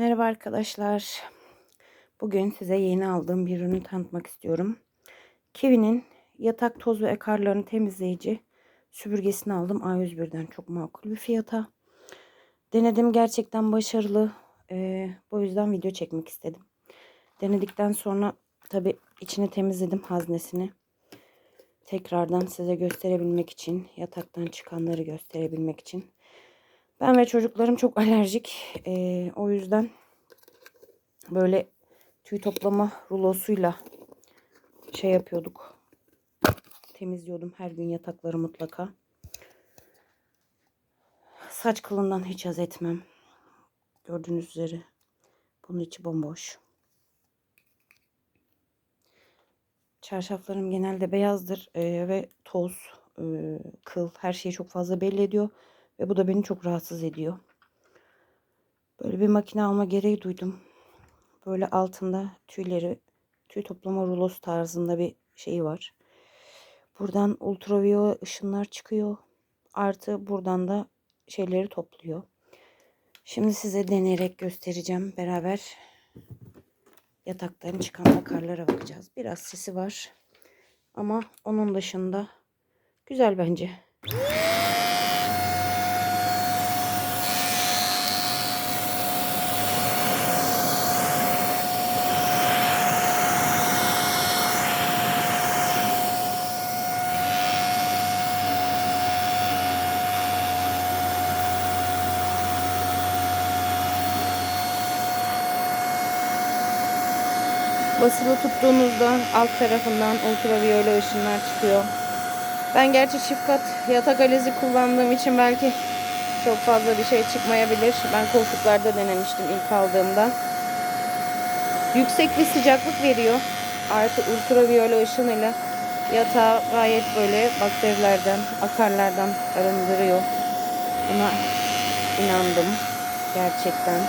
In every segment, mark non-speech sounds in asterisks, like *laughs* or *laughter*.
Merhaba arkadaşlar. Bugün size yeni aldığım bir ürünü tanıtmak istiyorum. Kiwi'nin yatak toz ve ekarlarını temizleyici süpürgesini aldım. A101'den çok makul bir fiyata. Denedim gerçekten başarılı. Ee, bu yüzden video çekmek istedim. Denedikten sonra tabi içini temizledim haznesini. Tekrardan size gösterebilmek için, yataktan çıkanları gösterebilmek için. Ben ve çocuklarım çok alerjik. Ee, o yüzden böyle tüy toplama rulosuyla şey yapıyorduk. Temizliyordum her gün yatakları mutlaka. Saç kılından hiç haz etmem. Gördüğünüz üzere bunun içi bomboş. Çarşaflarım genelde beyazdır ee, ve toz, e, kıl her şeyi çok fazla belli ediyor. Ve bu da beni çok rahatsız ediyor. Böyle bir makine alma gereği duydum. Böyle altında tüyleri, tüy toplama rulosu tarzında bir şey var. Buradan ultraviyole ışınlar çıkıyor. Artı buradan da şeyleri topluyor. Şimdi size deneyerek göstereceğim. Beraber yataktan çıkan bakarlara bakacağız. Biraz sesi var. Ama onun dışında güzel bence. Basılı tuttuğunuzda alt tarafından ultraviyole ışınlar çıkıyor. Ben gerçi çift kat yatak alezi kullandığım için belki çok fazla bir şey çıkmayabilir. Ben koltuklarda denemiştim ilk aldığımda. Yüksek bir sıcaklık veriyor. Artı ultraviyole ışınıyla yatağı gayet böyle bakterilerden, akarlardan arındırıyor. Buna inandım gerçekten.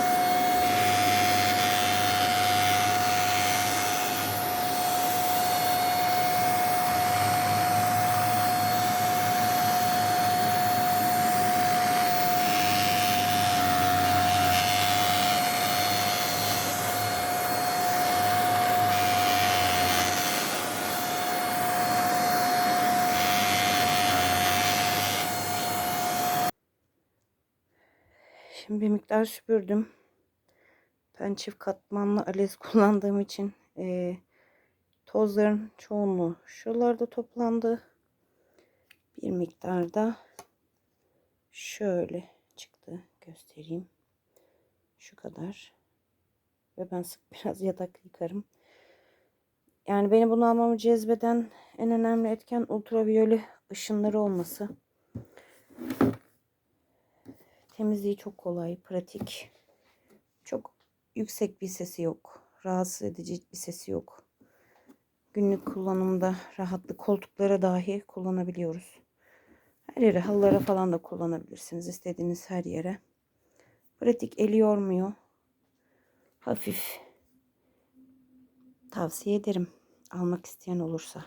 Şimdi bir miktar süpürdüm. Ben çift katmanlı alez *laughs* kullandığım için e, tozların çoğunluğu şuralarda toplandı. Bir miktar da şöyle çıktı. Göstereyim. Şu kadar. Ve ben sık *laughs* biraz yatak yıkarım. Yani beni bunu almamı cezbeden en önemli etken ultraviyole ışınları olması. Temizliği çok kolay, pratik. Çok yüksek bir sesi yok. Rahatsız edici bir sesi yok. Günlük kullanımda rahatlı koltuklara dahi kullanabiliyoruz. Her yere, halılara falan da kullanabilirsiniz. istediğiniz her yere. Pratik, eli yormuyor. Hafif. Tavsiye ederim. Almak isteyen olursa.